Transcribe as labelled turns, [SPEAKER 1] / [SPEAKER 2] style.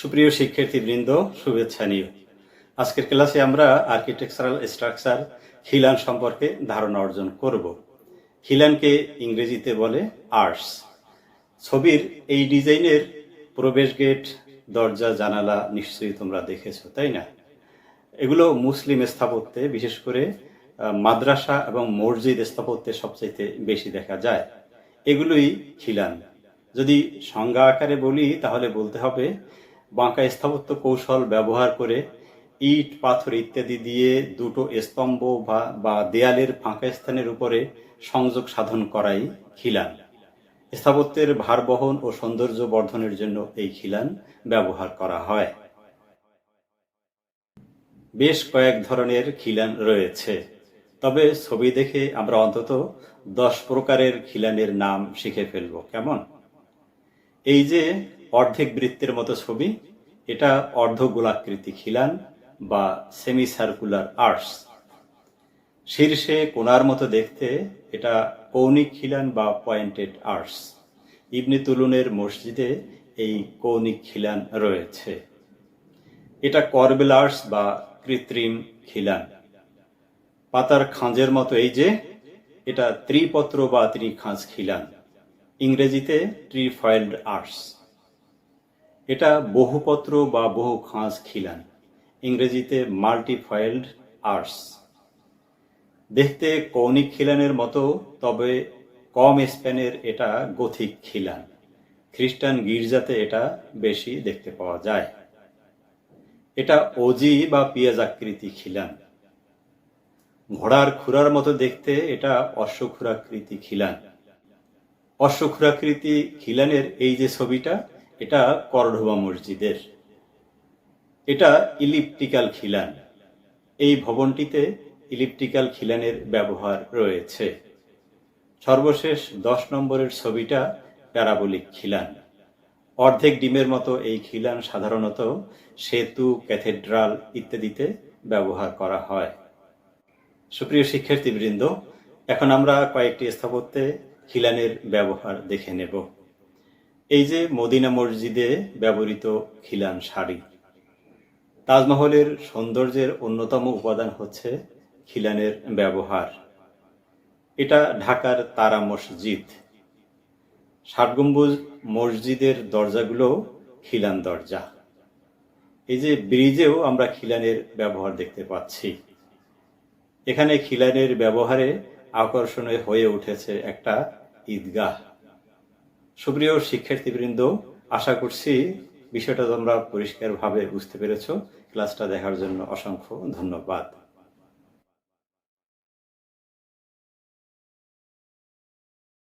[SPEAKER 1] সুপ্রিয় শিক্ষার্থীবৃন্দ, শুভেচ্ছা নিও আজকের ক্লাসে আমরা আর্কিটেকচারাল স্ট্রাকচার খিলান সম্পর্কে ধারণা অর্জন করব। খিলানকে ইংরেজিতে বলে আর্টস ছবির এই ডিজাইনের প্রবেশ গেট, দরজা, জানালা নিশ্চয়ই তোমরা দেখেছ, তাই না? এগুলো মুসলিম স্থাপত্যে, বিশেষ করে মাদ্রাসা এবং মসজিদ স্থাপত্যে সবচাইতে বেশি দেখা যায়। এগুলোই খিলান। যদি সংজ্ঞা আকারে বলি, তাহলে বলতে হবে বাঁকা স্থাপত্য কৌশল ব্যবহার করে ইট, পাথর ইত্যাদি দিয়ে দুটো স্তম্ভ বা দেয়ালের ফাঁকা স্থানের উপরে সংযোগ সাধন করাই খিলান। স্থাপত্যের ভার বহন ও সৌন্দর্য বর্ধনের জন্য এই খিলান ব্যবহার করা হয়। বেশ কয়েক ধরনের খিলান রয়েছে, তবে ছবি দেখে আমরা অন্তত দশ প্রকারের খিলানের নাম শিখে ফেলব, কেমন? এই যে অর্ধেক বৃত্তের মতো ছবি। এটা অর্ধ গোলাকৃতি খিলান বা সেমি সার্কুলার আর্টস শীর্ষে কোনার মতো দেখতে এটা কৌণিক খিলান বা পয়েন্টেড আর্টস ইবনে তুলুনের মসজিদে এই কৌণিক খিলান রয়েছে। এটা করবেল আর্টস বা কৃত্রিম খিলান। পাতার খাঁজের মতো এই যে, এটা ত্রিপত্র বা ত্রিখাঁজ খিলান। ইংরেজিতে ট্রিফয়েল্ড আর্টস এটা বহুপত্র বা বহু খাঁজ খিলান। ইংরেজিতে মাল্টিফয়েল্ড আর্টস। দেখতে কৌণিক খিলানের মতো, তবে কম স্প্যানের এটা গথিক খিলান। খ্রিস্টান গির্জাতে এটা বেশি দেখতে পাওয়া যায়। এটা ওজি বা পিয়াজ আকৃতি খিলান। ঘোড়ার খুরার মতো দেখতে এটা অশ্বক্ষুরাকৃতি খিলান। অশ্বক্ষুরাকৃতি খিলানের এই যে ছবিটা এটা করডোবা মসজিদের। এটা ইলিপ্টিক্যাল খিলান। এই ভবনটিতে ইলিপ্টিক্যাল খিলানের ব্যবহার রয়েছে। সর্বশেষ দশ নম্বরের ছবিটা প্যারাবলিক খিলান। অর্ধেক ডিমের মতো এই খিলান সাধারণত সেতু, ক্যাথেড্রাল ইত্যাদিতে ব্যবহার করা হয়। সুপ্রিয় শিক্ষার্থীবৃন্দ, এখন আমরা কয়েকটি স্থাপত্যে খিলানের ব্যবহার দেখে নেব। এই যে মদিনা মসজিদে ব্যবহৃত খিলান শাড়ি, তাজমহলের সৌন্দর্যের অন্যতম উপাদান হচ্ছে খিলানের ব্যবহার। এটা ঢাকার তারা মসজিদ। ষাট গম্বুজ মসজিদের দরজাগুলো খিলান দরজা। এই যে ব্রিজেও আমরা খিলানের ব্যবহার দেখতে পাচ্ছি। এখানে খিলানের ব্যবহারে আকর্ষণীয় হয়ে উঠেছে একটা ঈদগাহ। সুপ্রিয় শিক্ষার্থীবৃন্দ আশা করছি বিষয়টা তোমরা পরিষ্কারভাবে বুঝতে পেরেছ। ক্লাসটা দেখার জন্য অসংখ্য ধন্যবাদ।